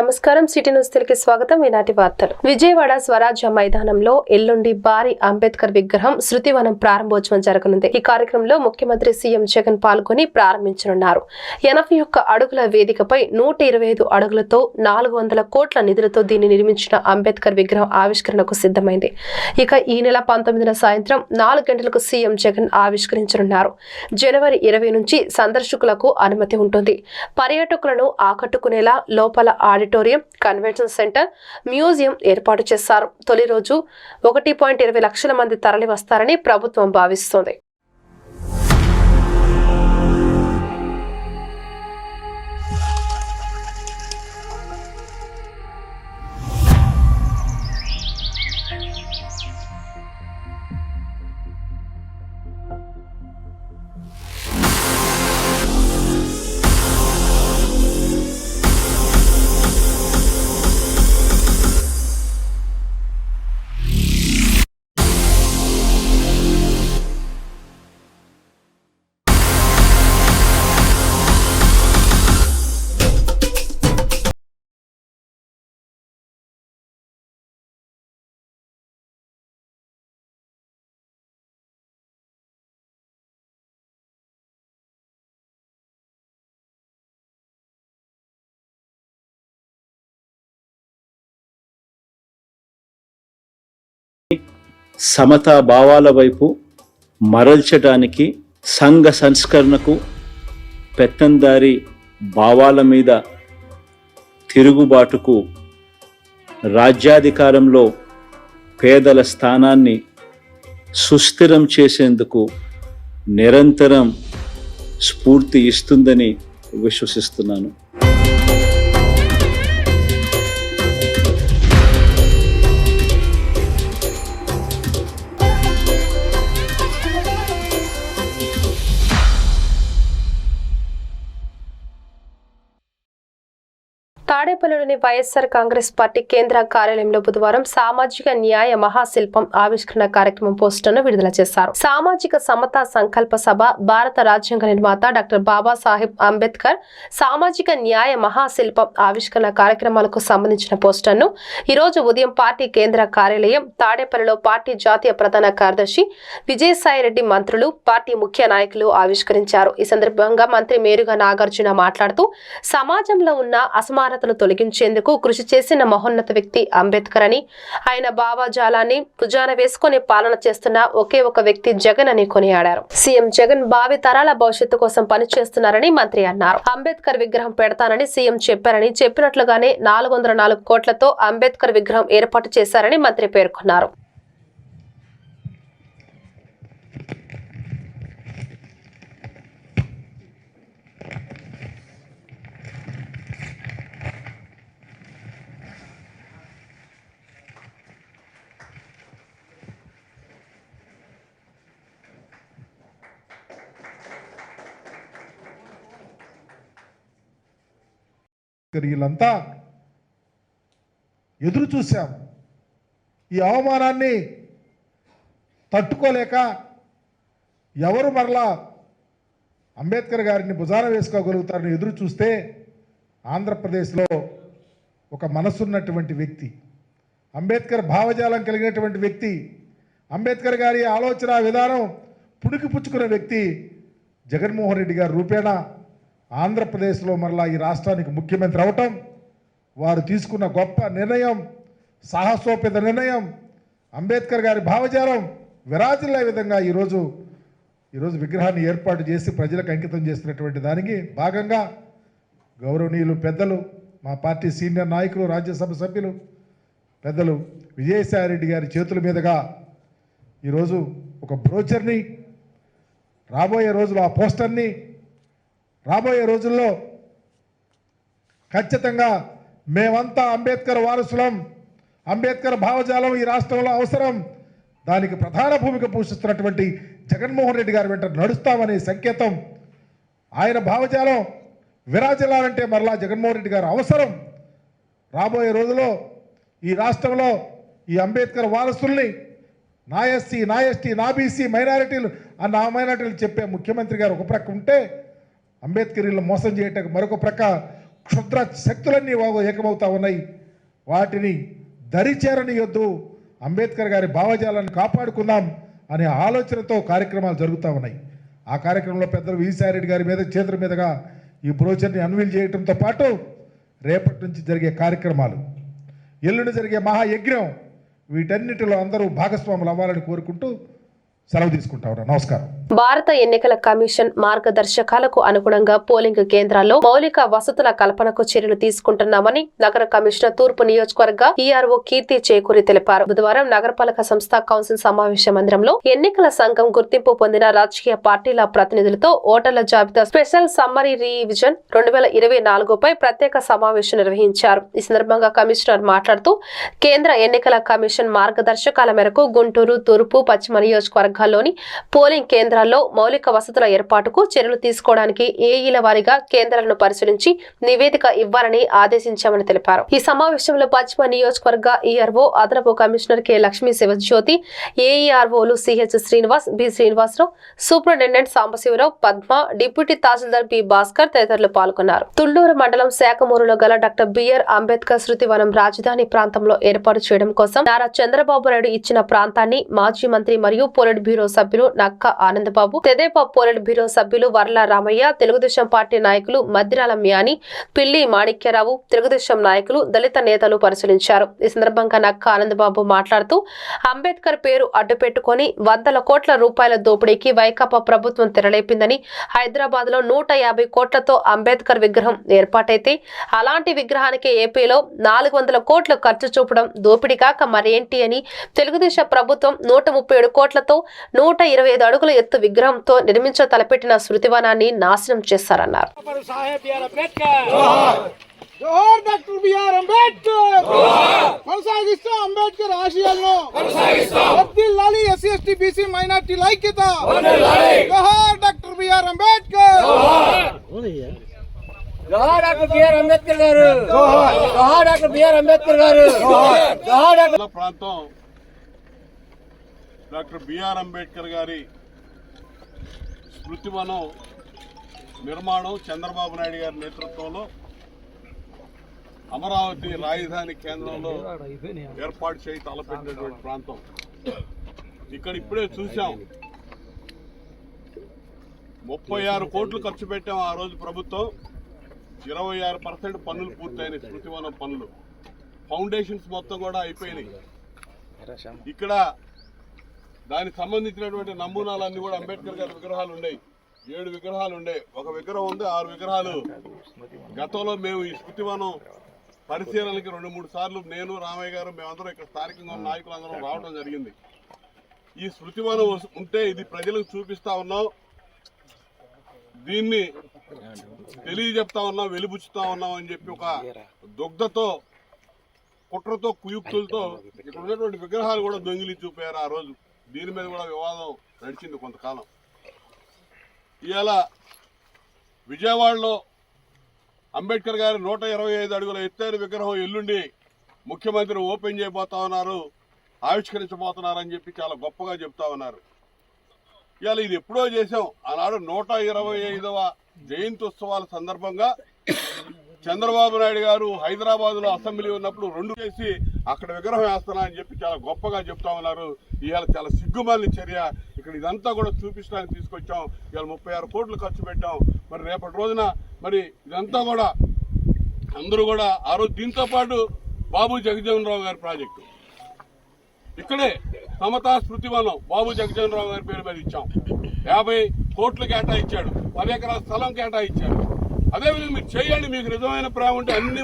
నమస్కారం. City news Telugu స్వాగతం. ఈనాటి వార్తలు. విజయవాడ స్వరాజ్య మైదానంలో ఎల్లుండి భారీ అంబేద్కర్ విగ్రహం శృతివనం ప్రారంభోత్సవం జరగనుంది. ఈ కార్యక్రమంలో ముఖ్యమంత్రి సీఎం జగన్ పాల్గొని ప్రారంభించనున్నారు. ఎనభై ఒక్క అడుగుల వేదికపై నూట ఇరవై ఐదు అడుగులతో నాలుగు వందల కోట్ల నిధులతో దీన్ని నిర్మించిన అంబేద్కర్ విగ్రహం ఆవిష్కరణకు సిద్ధమైంది. ఇక ఈ నెల పంతొమ్మిదిన సాయంత్రం నాలుగు గంటలకు సీఎం జగన్ ఆవిష్కరించనున్నారు. జనవరి ఇరవై నుంచి సందర్శకులకు అనుమతి ఉంటుంది. పర్యాటకులను ఆకట్టుకునేలా లోపల ఆడిటోరియం కన్వెన్షన్ సెంటర్ మ్యూజియం ఏర్పాటు చేశారు. తొలి రోజు ఒకటి పాయింట్ ఇరవై లక్షల మంది తరలి వస్తారని ప్రభుత్వం భావిస్తోంది. సమతా భావాల వైపు మరల్చడానికి సంఘ సంస్కరణకు పెత్తందారి భావాల మీద తిరుగుబాటుకు రాజ్యాధికారంలో పేదల స్థానాన్ని సుస్థిరం చేసేందుకు నిరంతరం స్ఫూర్తి ఇస్తుందని విశ్వసిస్తున్నాను. తాడేపల్లిలోని వైఎస్ఆర్ కాంగ్రెస్ పార్టీ కేంద్ర కార్యాలయంలో బుధవారం సామాజిక న్యాయ మహాశిల్పం ఆవిష్కరణ కార్యక్రమం పోస్టర్ను విడుదల చేశారు. సామాజిక సమతా సంకల్ప సభ భారత రాజ్యాంగ నిర్మాత డాక్టర్ బాబాసాహెబ్ అంబేద్కర్ సామాజిక న్యాయ మహాశిల్పం ఆవిష్కరణ కార్యక్రమాలకు సంబంధించిన పోస్టర్ను ఈ రోజు ఉదయం పార్టీ కేంద్ర కార్యాలయం తాడేపల్లిలో పార్టీ జాతీయ ప్రధాన కార్యదర్శి విజయసాయిరెడ్డి మంత్రులు పార్టీ ముఖ్య నాయకులు ఆవిష్కరించారు. ఈ సందర్భంగా మంత్రి మేరుగా నాగార్జున మాట్లాడుతూ సమాజంలో ఉన్న అసమానతలు తొలగించేందుకు కృషి చేసిన మహోన్నత వ్యక్తి అంబేద్కర్ అని. ఆయన భావాజాలాన్ని భుజాన వేసుకొని పాలన చేస్తున్న ఒకే ఒక వ్యక్తి జగన్ అని కొనియాడారు. సీఎం జగన్ భావి తరాల భవిష్యత్తు కోసం పనిచేస్తున్నారని మంత్రి అన్నారు. అంబేద్కర్ విగ్రహం పెడతానని సీఎం చెప్పారని చెప్పినట్లుగానే నాలుగు వందల నాలుగు కోట్లతో అంబేద్కర్ విగ్రహం ఏర్పాటు చేశారని మంత్రి పేర్కొన్నారు. వీళ్ళంతా ఎదురు చూశాం ఈ అవమానాన్ని తట్టుకోలేక ఎవరు మరలా అంబేద్కర్ గారిని భుజాన వేసుకోగలుగుతారని ఎదురు చూస్తే ఆంధ్రప్రదేశ్లో ఒక మనసున్నటువంటి వ్యక్తి అంబేద్కర్ భావజాలం కలిగినటువంటి వ్యక్తి అంబేద్కర్ గారి ఆలోచన విధానం పుణికి పుచ్చుకున్న వ్యక్తి జగన్మోహన్ రెడ్డి గారి రూపేణా ఆంధ్రప్రదేశ్లో మరలా ఈ రాష్ట్రానికి ముఖ్యమంత్రి అవటం వారు తీసుకున్న గొప్ప నిర్ణయం సాహసోపేత నిర్ణయం అంబేద్కర్ గారి భావజాలం విరాజిల్లే విధంగా ఈరోజు ఈరోజు విగ్రహాన్ని ఏర్పాటు చేసి ప్రజలకు అంకితం చేసినటువంటి దానికి భాగంగా గౌరవనీయులు పెద్దలు మా పార్టీ సీనియర్ నాయకులు రాజ్యసభ సభ్యులు పెద్దలు విజయసాయిరెడ్డి గారి చేతుల మీదుగా ఈరోజు ఒక బ్రోచర్ని రాబోయే రోజులు ఆ పోస్టర్ని రాబోయే రోజుల్లో ఖచ్చితంగా మేమంతా అంబేద్కర్ వారసులం అంబేద్కర్ భావజాలం ఈ రాష్ట్రంలో అవసరం. దానికి ప్రధాన భూమిక పోషిస్తున్నటువంటి జగన్మోహన్ రెడ్డి గారి వెంట నడుస్తామనే సంకేతం. ఆయన భావజాలం విరాజిల్లాలంటే మరలా జగన్మోహన్ రెడ్డి గారు అవసరం. రాబోయే రోజుల్లో ఈ రాష్ట్రంలో ఈ అంబేద్కర్ వారసుల్ని నా ఎస్సీ నా ఎస్టీ నా బీసీ మైనారిటీలు ఆ నా మైనారిటీలు చెప్పే ముఖ్యమంత్రి గారు ఒక ప్రక్క ఉంటే అంబేద్కర్లు మోసం చేయటం మరొక ప్రక్క క్షుద్ర శక్తులన్నీ వా- ఏకమవుతా ఉన్నాయి. వాటిని దరిచేరనియొద్దు అంబేద్కర్ గారి భావజాలను కాపాడుకుందాం అనే ఆలోచనతో కార్యక్రమాలు జరుగుతూ ఉన్నాయి. ఆ కార్యక్రమంలో పెద్దలు విజయసాయిరెడ్డి గారి మీద చేతుల మీదుగా ఈ బ్రోచర్ని అన్వీల్ చేయడంతో పాటు రేపటి నుంచి జరిగే కార్యక్రమాలు ఎల్లుండి జరిగే మహాయజ్ఞం వీటన్నిటిలో అందరూ భాగస్వాములు అవ్వాలని కోరుకుంటూ సెలవు తీసుకుంటా నమస్కారం. భారత ఎన్నికల కమిషన్ మార్గదర్శకాలకు అనుగుణంగా పోలింగ్ కేంద్రాల్లో మౌలిక వసతుల కల్పనకు చర్యలు తీసుకుంటున్నామని నగర కమిషనర్ తూర్పు నియోజకవర్గ ఈఆర్ఓ కీర్తి చేకూరి తెలిపారు. బుధవారం నగరపాలక సంస్థ కౌన్సిల్ సమావేశ మందిరంలో ఎన్నికల సంఘం గుర్తింపు పొందిన రాజకీయ పార్టీల ప్రతినిధులతో ఓటర్ల జాబితా స్పెషల్ సమ్మరీ రీవిజన్ రెండు వేల ఇరవై నాలుగుపై ప్రత్యేక సమావేశం నిర్వహించారు. ఈ సందర్భంగా కమిషనర్ మాట్లాడుతూ కేంద్ర ఎన్నికల కమిషన్ మార్గదర్శకాల మేరకు గుంటూరు తూర్పు పశ్చిమ నియోజకవర్గ నియోజకవర్గాల్లోని పోలింగ్ కేంద్రాల్లో మౌలిక వసతుల ఏర్పాటుకు చర్యలు తీసుకోవడానికి ఏఈల వారీగా కేంద్రాలను పరిశీలించి నివేదిక ఇవ్వాలని ఆదేశించామని తెలిపారు. ఈ సమావేశంలో పశ్చిమ నియోజకవర్గ ఈఆర్ఓ అదనపు commissioner K Lakshmi Sivajyothi ఏఈఆర్ఓలు CH Srinivas B Srinivasarao superintendent Sambasivarao Padma deputy tahsildar B Bhaskar తదితరులు పాల్గొన్నారు. తుళ్ళూరు మండలం శాఖమూరులో గల డాక్టర్ బిఆర్ అంబేద్కర్ శృతివనం రాజధాని ప్రాంతంలో ఏర్పాటు చేయడం కోసం నారా చంద్రబాబు నాయుడు ఇచ్చిన ప్రాంతాన్ని మాజీ మంత్రి మరియు పోలిట్ బ్యూరో సభ్యులు నక్క ఆనందబాబు తెదేపా పోలిట్ బ్యూరో సభ్యులు వర్ల రామయ్య తెలుగుదేశం పార్టీ నాయకులు మద్దిరాల మ్యాని పిల్లి మాణిక్యరావు తెలుగుదేశం నాయకులు దళిత నేతలు పరిశీలించారు. ఈ సందర్భంగా నక్క ఆనందబాబు మాట్లాడుతూ అంబేద్కర్ పేరు అడ్డుపెట్టుకొని వందల కోట్ల రూపాయల దోపిడీకి వైకాపా ప్రభుత్వం తెరలేపిందని హైదరాబాద్లో నూట యాభై కోట్లతో అంబేద్కర్ విగ్రహం ఏర్పాటైతే అలాంటి విగ్రహానికి ఏపీలో నాలుగు వందల కోట్లు ఖర్చు చూపడం దోపిడీ కాక మరేంటి అని తెలుగుదేశం ప్రభుత్వం నూట ముప్పై ఏడు కోట్లతో నూట ఇరవై ఐదు అడుగుల ఎత్తు విగ్రహంతో నిర్మించ తలపెట్టిన శృతివనాన్ని నాశనం చేశారన్నారు. అంబేద్కర్. జోహార్ డాక్టర్ బిఆర్ అంబేద్కర్. కొనసాగిస్తూ అంబేద్కర్ ఆశయాలను వర్ధిల్లాలి ఎస్సీ ఎస్టీ బీసీ మైనార్టీల ఐక్యత జోహార్ డాక్టర్ బిఆర్ అంబేద్కర్. జోహార్ డాక్టర్ బిఆర్ అంబేద్కర్ గారు. జోహార్ డాక్టర్ బిఆర్ అంబేద్కర్ గారు. జోహార్ డాక్టర్ జిల్లా ప్రాంతం డాక్టర్ బిఆర్ అంబేద్కర్ గారి స్మృతివనం నిర్మాణం చంద్రబాబు నాయుడు గారి నేతృత్వంలో అమరావతి రాజధాని కేంద్రంలో ఏర్పాటు చేయి తలపెట్టినటువంటి ప్రాంతం. ఇక్కడ ఇప్పుడే చూసాం ముప్పై ఆరు కోట్లు ఖర్చు పెట్టాం ఆ రోజు ప్రభుత్వం. ఇరవై ఆరు పర్సెంట్ పనులు పూర్తయినాయి స్మృతివనం పనులు. ఫౌండేషన్స్ మొత్తం కూడా అయిపోయినాయి. ఇక్కడ దానికి సంబంధించినటువంటి నమూనాలన్నీ కూడా అంబేద్కర్ గారి విగ్రహాలు ఉన్నాయి. ఏడు విగ్రహాలు ఉండే. ఒక విగ్రహం ఉంది ఆరు విగ్రహాలు. గతంలో మేము ఈ స్మృతివనం పరిశీలనకి రెండు మూడు సార్లు నేను రామయ్య గారు మేమందరం ఇక్కడ స్థానికంగా ఉన్న నాయకులందరం రావడం జరిగింది. ఈ స్మృతివనం ఉంటే ఇది ప్రజలకు చూపిస్తా ఉన్నాం. దీన్ని తెలియజెప్తా ఉన్నాం వెలిబుచ్చుతా ఉన్నాం అని చెప్పి ఒక దుగ్ధతో కుట్రతో కుయుక్తులతో ఇక్కడ ఉన్నటువంటి విగ్రహాలు కూడా దొంగిలి చూపారు ఆ రోజు. దీని మీద కూడా వివాదం నడిచింది కొంతకాలం. ఇవాళ విజయవాడలో అంబేద్కర్ గారి నూట ఇరవై ఐదు అడుగుల ఎత్తైన విగ్రహం ఎల్లుండి ముఖ్యమంత్రి ఓపెన్ చేయబోతా ఉన్నారు ఆవిష్కరించబోతున్నారని చెప్పి చాలా గొప్పగా చెప్తా ఉన్నారు. ఇవాళ ఇది ఎప్పుడో చేసాం ఆనాడు నూట ఇరవై ఐదవ జయంతి ఉత్సవాల సందర్భంగా చంద్రబాబు నాయుడు గారు హైదరాబాద్లో అసెంబ్లీ ఉన్నప్పుడు రెండు చేసి అక్కడ విగ్రహం వేస్తున్నా అని చెప్పి చాలా గొప్పగా చెప్తా ఉన్నారు. ఇవాళ చాలా సిగ్గుమాలిన చర్య. ఇక్కడ ఇదంతా కూడా చూపించడానికి తీసుకొచ్చాం. ఇవాళ ముప్పై ఆరు కోట్లు ఖర్చు పెట్టాం. మరి రేపటి రోజున మరి ఇదంతా కూడా అందరూ కూడా ఆ రోజు దీంతో పాటు బాబు జగజీవన్ రావు గారి ప్రాజెక్టు. ఇక్కడే సమతా స్మృతివనం బాబు జగజీవన్ రావు గారి పేరు మీద ఇచ్చాం. యాభై కోట్లు కేటాయించాడు. పది ఎకరాల స్థలం కేటాయించాడు అదేవిధంగా మీరు చేయండి మీకు నిజమైన ప్రేమ ఉంటే అన్ని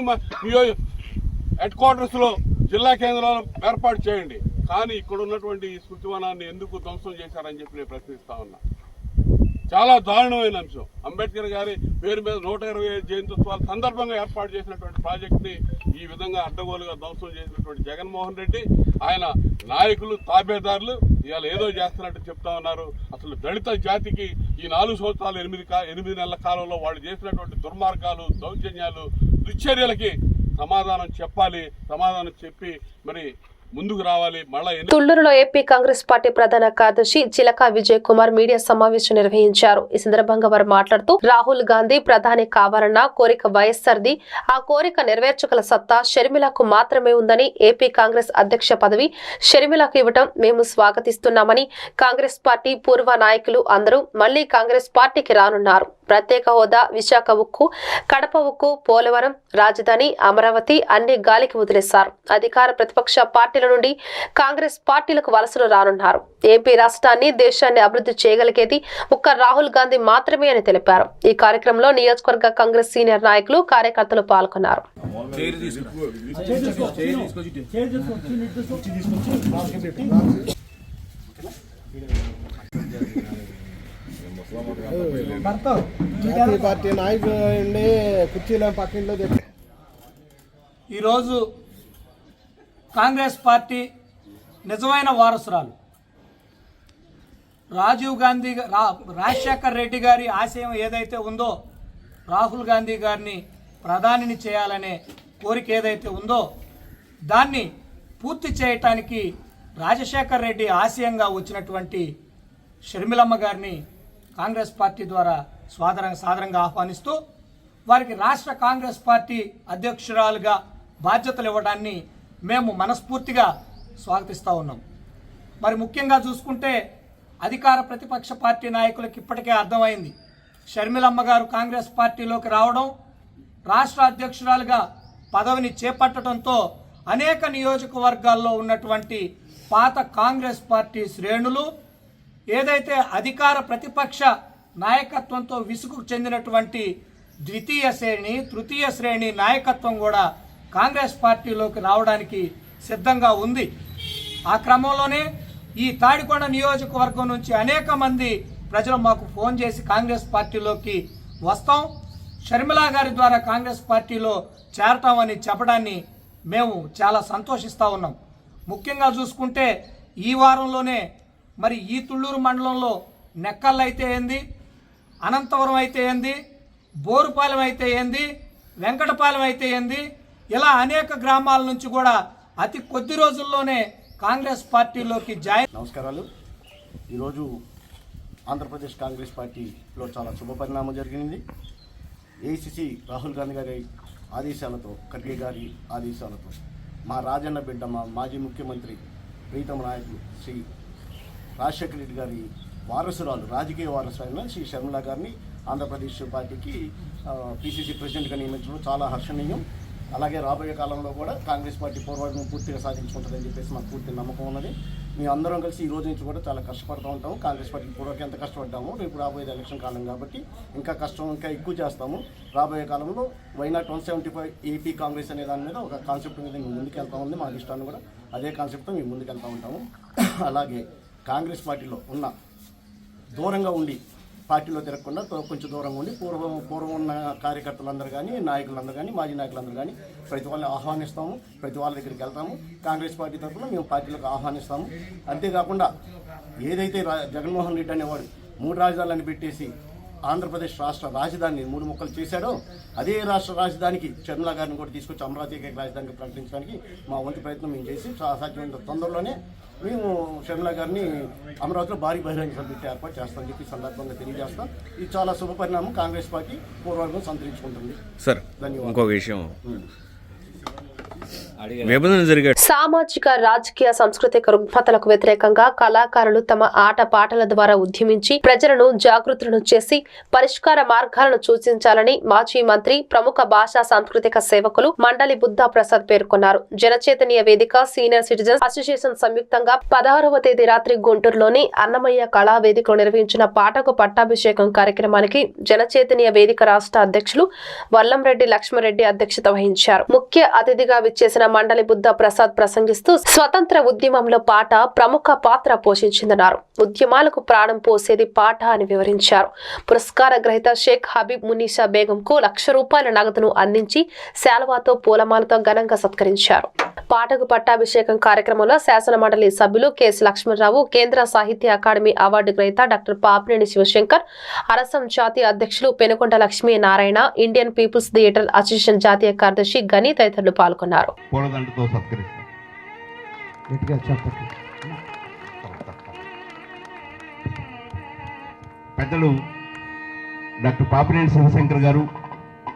హెడ్ క్వార్టర్స్లో జిల్లా కేంద్రాలు ఏర్పాటు చేయండి. కానీ ఇక్కడ ఉన్నటువంటి ఈ స్మృతివనాన్ని ఎందుకు ధ్వంసం చేశారని చెప్పి నేను ప్రశ్నిస్తా ఉన్నా. చాలా దారుణమైన అంశం. అంబేద్కర్ గారి పేరు మీద నూట ఇరవై ఐదు జయంతోత్సవాల సందర్భంగా ఏర్పాటు చేసినటువంటి ప్రాజెక్ట్ని ఈ విధంగా అడ్డగోలుగా ధ్వంసం చేసినటువంటి జగన్మోహన్ రెడ్డి ఆయన నాయకులు తాబేదారులు ఇవాళ ఏదో చేస్తున్నట్టు చెప్తా ఉన్నారు. అసలు దళిత జాతికి ఈ నాలుగు సంవత్సరాలు ఎనిమిది ఎనిమిది నెలల కాలంలో వాళ్ళు చేసినటువంటి దుర్మార్గాలు దౌర్జన్యాలు దుశ్చర్యలకి సమాధానం చెప్పాలి సమాధానం చెప్పి మరి ముందుకు రావాలి. మళ్ళా తుళ్ళూరులో ఏపీ కాంగ్రెస్ పార్టీ ప్రధాన కార్యదర్శి చిలక విజయ్ కుమార్ మీడియా సమావేశం నిర్వహించారు. ఈ సందర్భంగా వారు మాట్లాడుతూ రాహుల్ గాంధీ ప్రధాని కావాలన్న కోరిక వైఎస్ఆర్ది. ఆ కోరిక నెరవేర్చగల సత్తా షర్మిలకు మాత్రమే ఉందని ఏపీ కాంగ్రెస్ అధ్యక్ష పదవి షర్మిలకు ఇవ్వటం మేము స్వాగతిస్తున్నామని కాంగ్రెస్ పార్టీ పూర్వ నాయకులు అందరూ మళ్ళీ కాంగ్రెస్ పార్టీకి రానున్నారు. ప్రత్యేక హోదా విశాఖ ఉక్కు కడప ఉక్కు పోలవరం రాజధాని అమరావతి అన్ని గాలికి వదిలేశారు. అధికార ప్రతిపక్ష పార్టీల నుండి కాంగ్రెస్ పార్టీలకు వలసలు రానున్నారు. ఏపీ రాష్ట్రాన్ని దేశాన్ని అభివృద్ధి చేయగలిగేది ఒక్క రాహుల్ గాంధీ మాత్రమే అని తెలిపారు. ఈ కార్యక్రమంలో నియోజకవర్గ కాంగ్రెస్ సీనియర్ నాయకులు కార్యకర్తలు పాల్గొన్నారు. జాతీయ పార్టీ. నాయకులు ఉండి కుర్చీలో పక్కింట్లో చెప్పి. ఈరోజు కాంగ్రెస్ పార్టీ నిజమైన వారసురాలు. రాజీవ్ గాంధీ రా రాజశేఖర్ రెడ్డి గారి ఆశయం ఏదైతే ఉందో రాహుల్ గాంధీ గారిని ప్రధానిని చేయాలనే కోరిక ఏదైతే ఉందో దాన్ని పూర్తి చేయటానికి రాజశేఖర్ రెడ్డి ఆశయంగా వచ్చినటువంటి షర్మిలమ్మ గారిని కాంగ్రెస్ పార్టీ ద్వారా స్వాదర సాదరంగా ఆహ్వానిస్తూ వారికి రాష్ట్ర కాంగ్రెస్ పార్టీ అధ్యక్షురాలుగా బాధ్యతలు ఇవ్వడాన్ని మేము మనస్ఫూర్తిగా స్వాగతిస్తూ ఉన్నాం. మరి ముఖ్యంగా చూసుకుంటే అధికార ప్రతిపక్ష పార్టీ నాయకులకు ఇప్పటికే అర్థమైంది. షర్మిలమ్మ గారు కాంగ్రెస్ పార్టీలోకి రావడం రాష్ట్ర అధ్యక్షురాలుగా పదవిని చేపట్టడంతో అనేక నియోజకవర్గాల్లో ఉన్నటువంటి పాత కాంగ్రెస్ పార్టీ శ్రేణులు ఏదైతే అధికార ప్రతిపక్ష నాయకత్వంతో విసుగు చెందినటువంటి ద్వితీయ శ్రేణి తృతీయ శ్రేణి నాయకత్వం కూడా కాంగ్రెస్ పార్టీలోకి రావడానికి సిద్ధంగా ఉంది. ఆ క్రమంలోనే ఈ తాడికొండ నియోజకవర్గం నుంచి అనేక మంది ప్రజలు మాకు ఫోన్ చేసి కాంగ్రెస్ పార్టీలోకి వస్తాం. షర్మిలా గారి ద్వారా కాంగ్రెస్ పార్టీలో చేరతామని చెప్పడాన్ని మేము చాలా సంతోషిస్తూ ఉన్నాం. ముఖ్యంగా చూసుకుంటే ఈ వారంలోనే మరి ఈ తుళ్ళూరు మండలంలో నెక్కల్ అయితే ఏంది? అనంతపురం అయితే ఏంది? బోరుపాలెం అయితే ఏంది? వెంకటపాలెం అయితే ఏంది? ఇలా అనేక గ్రామాల నుంచి కూడా అతి కొద్ది రోజుల్లోనే కాంగ్రెస్ పార్టీలోకి జాయిన్ నమస్కారాలు. ఈరోజు ఆంధ్రప్రదేశ్ కాంగ్రెస్ పార్టీలో చాలా శుభ పరిణామం జరిగింది. ఏసీసీ రాహుల్ గాంధీ గారి ఆదేశాలతో ఖర్గే గారి ఆదేశాలతో మా రాజన్న బిడ్డ మా మాజీ ముఖ్యమంత్రి ప్రీతమ నాయకులు శ్రీ రాజశేఖర రెడ్డి గారి వారసురాలు రాజకీయ వారసులైన శ్రీ షర్మిల గారిని ఆంధ్రప్రదేశ్ పార్టీకి పిసిసి ప్రెసిడెంట్గా నియమించడం చాలా హర్షణీయం. అలాగే రాబోయే కాలంలో కూడా కాంగ్రెస్ పార్టీ పోరాటం పూర్తిగా సాధించుకుంటుందని చెప్పేసి మాకు పూర్తి నమ్మకం ఉన్నది. మేము అందరం కలిసి ఈ రోజు నుంచి కూడా చాలా కష్టపడుతూ ఉంటాము. కాంగ్రెస్ పార్టీ పూర్వక ఎంత కష్టపడ్డాము రేపు రాబోయేది ఎలక్షన్ కాలం కాబట్టి ఇంకా కష్టం ఇంకా ఎక్కువ చేస్తాము. రాబోయే కాలంలో why not one seventy five AP Congress అనే దాని మీద ఒక కాన్సెప్ట్ మీద మేము ముందుకెళ్తా ఉంది. మా ఇష్టాన్ని కూడా అదే కాన్సెప్ట్తో మేము ముందుకు వెళ్తూ ఉంటాము. అలాగే కాంగ్రెస్ పార్టీలో ఉన్న దూరంగా ఉండి పార్టీలో తిరగకుండా కొంచెం దూరంగా ఉండి పూర్వం పూర్వం ఉన్న కార్యకర్తలందరూ కానీ నాయకులందరూ కానీ మాజీ నాయకులందరూ కానీ ప్రతి వాళ్ళని ఆహ్వానిస్తాము ప్రతి వాళ్ళ దగ్గరికి వెళ్తాము. కాంగ్రెస్ పార్టీ తరఫున మేము పార్టీలకు ఆహ్వానిస్తాము. అంతేకాకుండా ఏదైతే రా జగన్మోహన్ రెడ్డి అనేవాడు మూడు రాజధానులను పెట్టేసి ఆంధ్రప్రదేశ్ రాష్ట్ర రాజధానిని మూడు ముక్కలు చేశాడో అదే రాష్ట్ర రాజధానికి చర్మల గారిని కూడా తీసుకొచ్చి అమరావతి రాజధానికి ప్రకటించడానికి మా వంతు ప్రయత్నం మేము చేసి సాధ్యమైన తొందరలోనే మేము షర్మిల గారిని అమరావతిలో భారీ బహిరంగ సభ పెట్టి ఏర్పాటు చేస్తామని చెప్పి సందర్భంగా తెలియజేస్తాం. ఇది చాలా శుభ పరిణామం కాంగ్రెస్ పార్టీ పూర్వవర్గం సంతరించుకుంటుంది. సార్. ఇంకో విషయం. విభజన జరిగే సామాజిక రాజకీయ సాంస్కృతిక రుగ్మతలకు వ్యతిరేకంగా కళాకారులు తమ ఆట పాటల ద్వారా ఉద్యమించి ప్రజలను జాగృతులను చేసి పరిష్కార మార్గాలను సూచించాలని మాజీ మంత్రి ప్రముఖ భాషా సాంస్కృతిక సేవకులు మండలి బుద్ధా ప్రసాద్ పేర్కొన్నారు. జనచైతన్య వేదిక సీనియర్ సిటిజన్స్ అసోసియేషన్ సంయుక్తంగా పదహారవ తేదీ రాత్రి గుంటూరులోని అన్నమయ్య కళా వేదికలో నిర్వహించిన పాటకు పట్టాభిషేకం కార్యక్రమానికి జనచైతన్య వేదిక రాష్ట్ర అధ్యక్షులు వల్లంరెడ్డి లక్ష్మరెడ్డి అధ్యక్షత వహించారు. ముఖ్య అతిథిగా విచ్చేసిన మండలి బుద్ధ ప్రసాద్ ప్రసంగిస్తూ స్వతంత్ర ఉద్యమంలో పాట ప్రముఖ పాత్ర పోషించిందన్నారు. ఉద్యమాలకు ప్రాణం పోసేది పాట అని వివరించారు. పురస్కార గ్రహీత షేక్ హబీబ్ మునీషా బేగం కు లక్ష రూపాయల నగదును అందించి శాలువాతో పూలమాలతో ఘనంగా సత్కరించారు. పాటకు పట్టాభిషేకం కార్యక్రమంలో శాసన మండలి సభ్యులు కెఎస్ లక్ష్మణరావు కేంద్ర సాహిత్య అకాడమీ అవార్డు గ్రహీత డాక్టర్ పాపినేని శివశంకర్ అరసం జాతీయ అధ్యక్షులు Penukonda Lakshmi Narayana Indian People's Theatre Association జాతీయ కార్యదర్శి గని తదితరులు పాల్గొన్నారు. పూలదండతో సత్కరిస్తాం. గట్టిగా చెప్పండి పెద్దలు డాక్టర్ పాపినేని శివశంకర్ గారు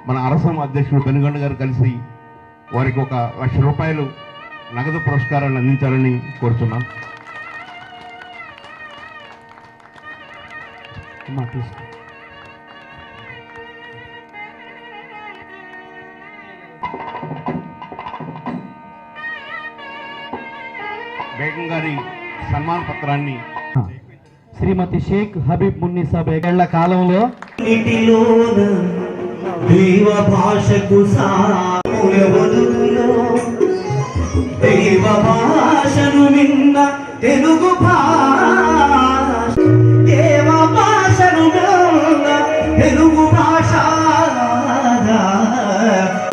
మన అరసం అధ్యక్షుడు పెనుగొండ గారు కలిసి వారికి ఒక లక్ష రూపాయలు నగదు పురస్కారాన్ని అందించాలని కోరుతున్నాం అమ్మా గారి సన్మాన పత్రాన్ని శ్రీమతి షేక్ హబీబ్ మున్నిసా బేగళ్ళ కాలంలో దైవ భాషకు దైవ భాషను తెలుగు భాష దేవ భాషను విన్న తెలుగు భాష.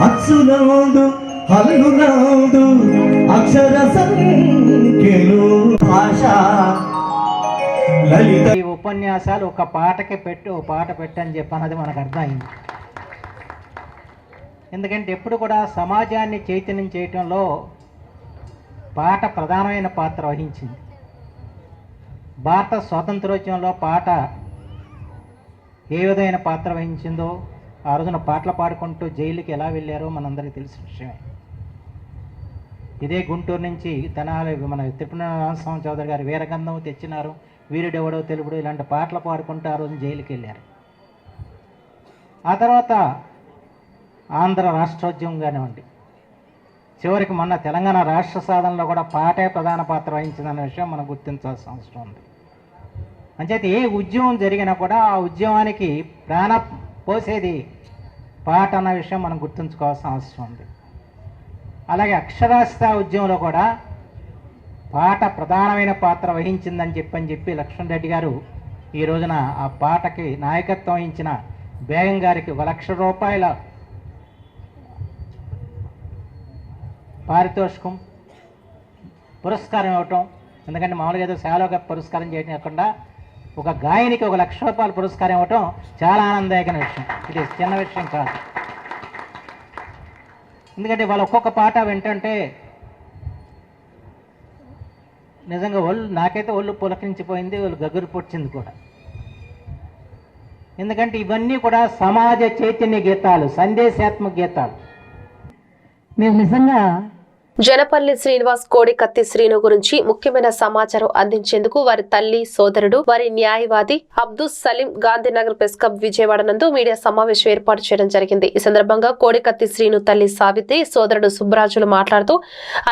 అచ్చునందు హల్లునందు అక్షర లలిత ఈ ఉపన్యాసాలు ఒక పాటకి పెట్టి ఒక పాట పెట్టని చెప్పన్నది మనకు అర్థమైంది. ఎందుకంటే ఎప్పుడు కూడా సమాజాన్ని చైతన్యం చేయటంలో పాట ప్రధానమైన పాత్ర వహించింది. భారత స్వాతంత్రోద్యమంలో పాట ఏ విధమైన పాత్ర వహించిందో ఆ రోజున పాటలు పాడుకుంటూ జైలుకి ఎలా వెళ్ళారో మనందరికీ తెలిసిన విషయమే. ఇదే గుంటూరు నుంచి తెనాలి మన తిరుపతి రామస్వామి చౌదరి గారు వీరగంధం తెచ్చినారు. వీరుడెవడో తెలుగుడు ఇలాంటి పాటలు పాడుకుంటూ ఆ రోజు జైలుకి వెళ్ళారు. ఆ తర్వాత ఆంధ్ర రాష్ట్రోద్యమం కానివ్వండి చివరికి మొన్న తెలంగాణ రాష్ట్ర సాధనలో కూడా పాటే ప్రధాన పాత్ర వహించిందన్న విషయం మనం గుర్తించాల్సిన అవసరం ఉంది. అంచేత ఏ ఉద్యమం జరిగినా కూడా ఆ ఉద్యమానికి ప్రాణ పోసేది పాట అన్న విషయం మనం గుర్తుంచుకోవాల్సిన అవసరం ఉంది. అలాగే అక్షరాస్యత ఉద్యమంలో కూడా పాట ప్రధానమైన పాత్ర వహించిందని చెప్పని చెప్పి లక్ష్మణ్ రెడ్డి గారు ఈ రోజున ఆ పాటకి నాయకత్వం వహించిన బేగం గారికి ఒక లక్ష రూపాయల పారితోషికం పురస్కారం ఇవ్వటం ఎందుకంటే మామూలుగా ఏదో సేవలోగా పురస్కారం చేయడం కాకుండా ఒక గాయనికి ఒక లక్ష రూపాయల పురస్కారం ఇవ్వటం చాలా ఆనందదాయకమైన విషయం. ఇది చిన్న విషయం కాదు. ఎందుకంటే వాళ్ళు ఒక్కొక్క పాట వింటుంటే నిజంగా ఒళ్ళు నాకైతే ఒళ్ళు పులకించిపోయింది ఒళ్ళు గగురు పొడిచింది కూడా. ఎందుకంటే ఇవన్నీ కూడా సమాజ చైతన్య గీతాలు సందేశాత్మక గీతాలు. మేము నిజంగా జనపల్లి శ్రీనివాస్ కోడికత్తి శ్రీను గురించి ముఖ్యమైన సమాచారం అందించేందుకు వారి తల్లి సోదరుడు వారి న్యాయవాది అబ్దుల్ సలీం గాంధీనగర్ ప్రెస్ క్లబ్ విజయవాడ నందు మీడియా సమావేశం ఏర్పాటు చేయడం జరిగింది. ఈ సందర్భంగా కోడికత్తి శ్రీను తల్లి సావిత్రి సోదరుడు సుబ్బరాజులు మాట్లాడుతూ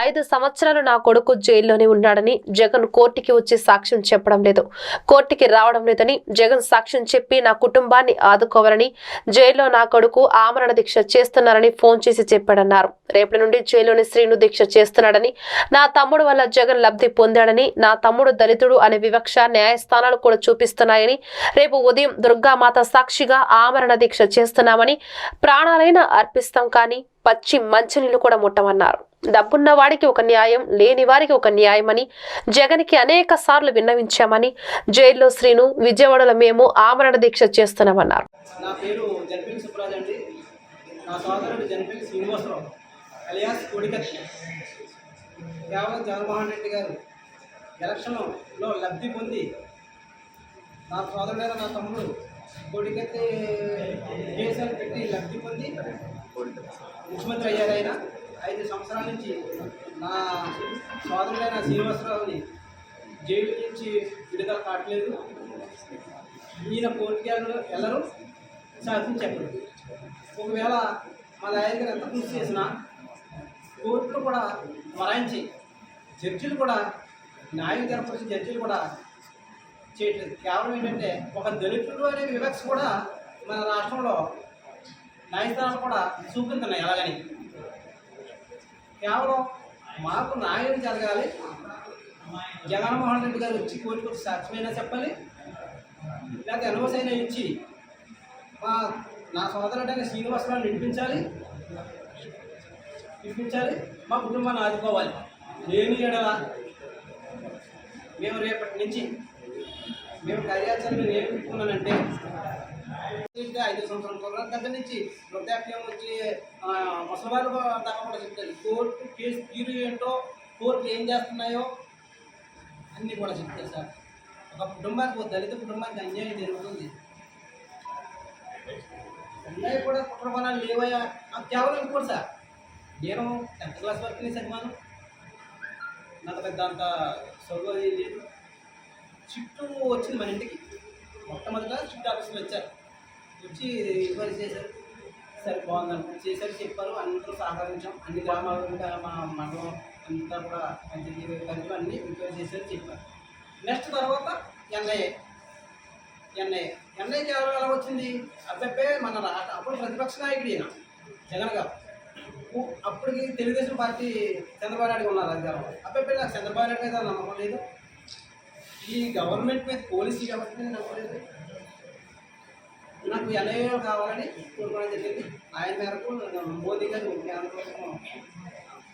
ఐదు సంవత్సరాలు నా కొడుకు జైల్లోనే ఉన్నాడని జగన్ కోర్టుకి వచ్చి సాక్ష్యం చెప్పడం లేదు. కోర్టుకి రావడం లేదని జగన్ సాక్ష్యం చెప్పి నా కుటుంబాన్ని ఆదుకోవాలని జైల్లో నా కొడుకు ఆమరణ దీక్ష చేస్తున్నారని ఫోన్ చేసి చెప్పాడన్నారు. రేపటి నుండి జైల్లోని శ్రీను దీక్ష దీక్ష చేస్తున్నాడని నా తమ్ముడు వల్ల జగన్ లబ్ధి పొందాడని నా తమ్ముడు దళితుడు అనే వివక్ష న్యాయస్థానాలు కూడా చూపిస్తున్నాయని రేపు ఉదయం దుర్గామాత సాక్షిగా ఆమరణ దీక్ష చేస్తున్నామని ప్రాణాలైనా అర్పిస్తాం కానీ పచ్చి మంచినీళ్ళు కూడా ముట్టమన్నారు. డబ్బున్న వాడికి ఒక న్యాయం లేని వారికి ఒక న్యాయమని జగన్కి అనేక సార్లు విన్నవించామని జైల్లో శ్రీను విజయవాడలో మేము ఆమరణ దీక్ష చేస్తున్నామన్నారు. నా పేరు జన్పిల్ సుబ్రాజ్ అండి. నా సోదరుడు జన్పిల్ శ్రీనివాసరావు. అలియాస్ కోడికత్తి. కేవలం జగన్మోహన్ రెడ్డి గారు ఎలక్షన్లో లబ్ధి పొంది నా సోదరుడైన నా తమ్ముడు కోడికత్తి కేసులు పెట్టి లబ్ధి పొంది ముఖ్యమంత్రి అయ్యారు ఆయన. ఐదు సంవత్సరాల నుంచి నా సోదరుడైన శ్రీనివాసరావుని జైలు నుంచి విడుదల కావట్లేదు. ఈయన కోర్టుకి వెళ్ళరు వెళ్ళరు ఒకవేళ మా లాయర్ గారు ఎంత కృషి చేసినా కోర్టులు కూడా మరాయించి జడ్జిలు కూడా న్యాయం జరపవలసిన జడ్జిలు కూడా చేయట్లేదు. కేవలం ఏంటంటే ఒక దళితుడు అనే వివక్ష కూడా మన రాష్ట్రంలో న్యాయస్థానాలు కూడా చూపుతున్నాయి ఎలాగని. కేవలం మాకు న్యాయం జరగాలి. జగన్మోహన్ రెడ్డి గారు వచ్చి కోర్టుకు వచ్చి సాక్ష్యమైనా చెప్పాలి. లేకపోతే ఎన్ఓస్ అయినా ఇచ్చి మా నా సోదరుడైన శ్రీనివాసరావు వినిపించాలి. చూపించాలి. మా కుటుంబాన్ని ఆదుకోవాలి. లేని ఎడల మేము రేపటి నుంచి మేము కార్యాచరణ నేను ఏం పెట్టుకున్నానంటే ఐదు సంవత్సరాల కుర్రాల దగ్గర నుంచి వృద్ధాప్యం వచ్చి ముసలివారు దాకా కూడా చెప్తారు. కోర్టు కేసు తీరు ఏంటో కోర్టులు ఏం చేస్తున్నాయో అన్నీ కూడా చెప్తారు సార్. ఒక కుటుంబానికి ఒక దళిత కుటుంబానికి అన్యాయం జరుగుతుంది. అన్యాయం కూడా కుట్ర కొనాలి లేవయ్యా. కేవలం ఇంకోటి సార్. నేను టెన్త్ క్లాస్ వరకు చదివాను నాకు పెద్ద అంత చదువు అది లేదు. షిఫ్ట్ వచ్చింది మన ఇంటికి. మొట్టమొదట షిఫ్ట్ ఆఫీస్లో వచ్చారు. వచ్చి ఎంక్వైరీ చేశారు. సరే బాగుందని చేశారు చెప్పారు. అందరూ సహకరించాం. అన్ని గ్రామాలు ఇంకా మా మండలం అంతా కూడా పంచాయతీ అన్ని ఎంక్వైరీ చేశారు చెప్పారు. నెక్స్ట్ తర్వాత ఎన్ఐఏ ఎన్ఐఏ ఎన్ఐ ఎవరు ఎలా వచ్చింది? అబ్బాయి మన రా- అప్పుడు ప్రతిపక్ష నాయకుడు ఈయన జగన్ గారు. అప్పటికి తెలుగుదేశం పార్టీ చంద్రబాబు నాయుడు ఉన్నారు అధికారంలో అబ్బాయి నాకు చంద్రబాబు నాయుడు మీద నమ్మకం లేదు. ఈ గవర్నమెంట్ మీద పోలీసు వ్యవస్థ మీద నమ్మకం లేదు. నాకు ఎన్ఐఏ కావాలని కోరుకోవడం జరిగింది. ఆయన మేరకు మోదీ గారు కేంద్ర